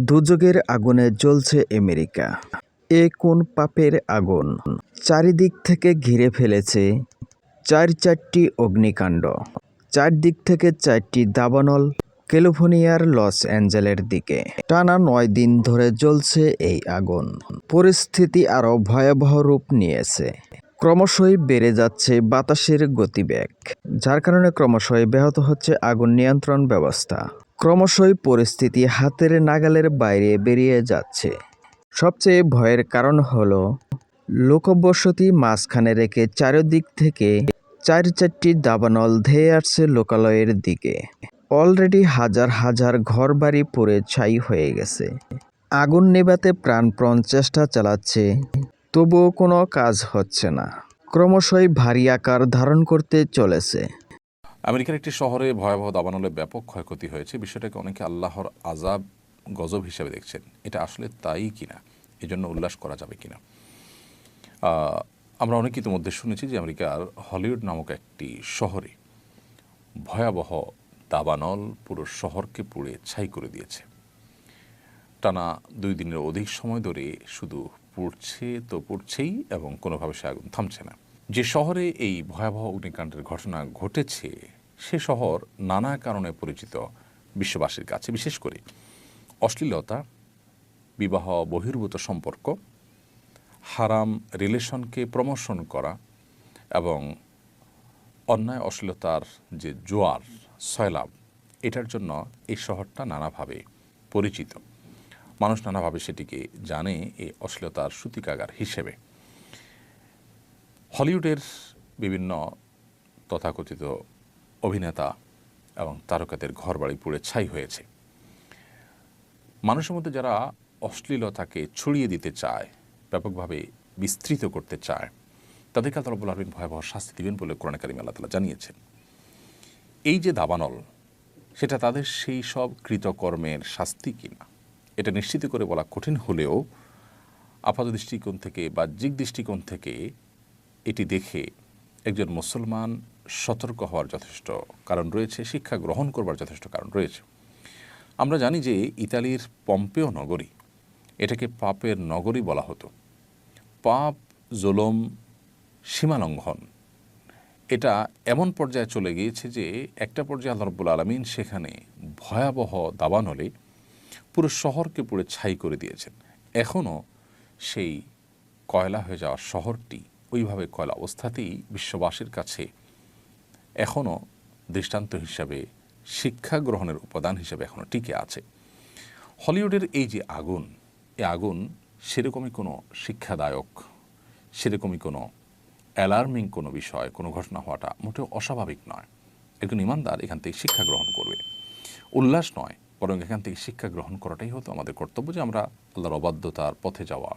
দুযোগের আগুনে জ্বলছে আমেরিকা। এ কোন পাপের আগুন? চারিদিক থেকে ঘিরে ফেলেছে চার চারটি অগ্নিকাণ্ড। চারদিক থেকে চারটি দাবানল ক্যালিফোর্নিয়ার লস অ্যাঞ্জেলের দিকে। টানা নয় দিন ধরে জ্বলছে এই আগুন। পরিস্থিতি আরও ভয়াবহ রূপ নিয়েছে। ক্রমশই বেড়ে যাচ্ছে বাতাসের গতিবেগ, যার কারণে ক্রমশই ব্যাহত হচ্ছে আগুন নিয়ন্ত্রণ ব্যবস্থা। ক্রমশই পরিস্থিতি হাতের নাগালের বাইরে বেরিয়ে যাচ্ছে। সবচেয়ে ভয়ের কারণ হল, লোকবসতি মাঝখানে রেখে চারিদিক থেকে চার চারটি দাবানল ধেয়ে আসছে লোকালয়ের দিকে। অলরেডি হাজার হাজার ঘরবাড়ি পুড়ে ছাই হয়ে গেছে। আগুন নেভাতে প্রাণপ্রণ চেষ্টা চালাচ্ছে, তবুও কোনো কাজ হচ্ছে না। ক্রমশই ভারী আকার ধারণ করতে চলেছে। আমেরিকার একটি শহরে ভয়াবহ দাবানলে ব্যাপক ক্ষয়ক্ষতি হয়েছে। বিষয়টাকে অনেকে আল্লাহর আজাব গজব হিসেবে দেখছেন। এটা আসলে তাই কিনা? এজন্য উল্লাস করা যাবে কিনা? আমরা অনেক ইতিমধ্যে শুনেছি যে আমেরিকার হলিউড নামক একটি শহরে ভয়াবহ দাবানল পুরো শহরকে পুড়ে ছাই করে দিয়েছে। টানা দুই দিনের অধিক সময় ধরে শুধু পুড়ছে তো পুড়ছেই এবং কোনোভাবে সে আগুন থামছে না। যে শহরে এই ভয়াবহ অগ্নিকাণ্ডের ঘটনা ঘটেছে, সে শহর নানা কারণে পরিচিত বিশ্ববাসীর কাছে, বিশেষ করে অশ্লীলতা, বিবাহ, বহির্ভূত সম্পর্ক, হারাম রিলেশনকে প্রমোশন করা এবং অন্যায় অশ্লীলতার যে জোয়ার সয়লাভ এটার জন্য এই শহরটা নানাভাবে পরিচিত। মানুষ নানাভাবে সেটিকে জানে এই অশ্লীলতার সূতিকাগার হিসেবে। হলিউডের বিভিন্ন তথাকথিত অভিনেতা এবং তারকাদের ঘরবাড়ি পুড়ে ছাই হয়েছে। মানুষের মধ্যে যারা অশ্লীলতাকে ছড়িয়ে দিতে চায়, ব্যাপকভাবে বিস্তৃত করতে চায়, তাদেরকে আল্লাহ রব্বুল আলমিন ভয়াবহ শাস্তি দিবেন বলে কোরআন কারিম আল্লাহ তালা জানিয়েছেন। এই যে দাবানল, সেটা তাদের সেই সব কৃতকর্মের শাস্তি কিনা? এটা নিশ্চিত করে বলা কঠিন হলেও আপাত দৃষ্টিকোণ থেকে বাহ্যিক দৃষ্টিকোণ থেকে এটি দেখে একজন মুসলমান সতর্ক হওয়ার যথেষ্ট কারণ রয়েছে, শিক্ষা গ্রহণ করবার যথেষ্ট কারণ রয়েছে। আমরা জানি যে ইতালির পম্পেও নগরী, এটাকে পাপের নগরী বলা হতো। পাপ, জোলম সীমালঙ্ঘন এটা এমন পর্যায়ে চলে গিয়েছে যে একটা পর্যায়ে আল্লাহ রব্বুল আলমিন সেখানে ভয়াবহ দাবানলে পুরো শহরকে পুরো ছাই করে দিয়েছেন। এখনও সেই কয়লা হয়ে যাওয়া শহরটি ওইভাবে কয়লা অবস্থাতেই বিশ্ববাসীর কাছে এখনও দৃষ্টান্ত হিসাবে শিক্ষা গ্রহণের উপাদান হিসেবে এখনও টিকে আছে। হলিউডের এই যে আগুন এই আগুন সেরকমই কোনো শিক্ষাদায়ক, সেরকমই কোনো অ্যালার্মিং কোনো বিষয়, কোনো ঘটনা হওয়াটা মোটেও অস্বাভাবিক নয়। একজন ইমানদার এখান থেকে শিক্ষা গ্রহণ করবে। উল্লাস নয়, বরং এখান থেকে শিক্ষা গ্রহণ করাটাই হতো আমাদের কর্তব্য যে আমরা আল্লাহর অবাধ্যতার পথে যাওয়া।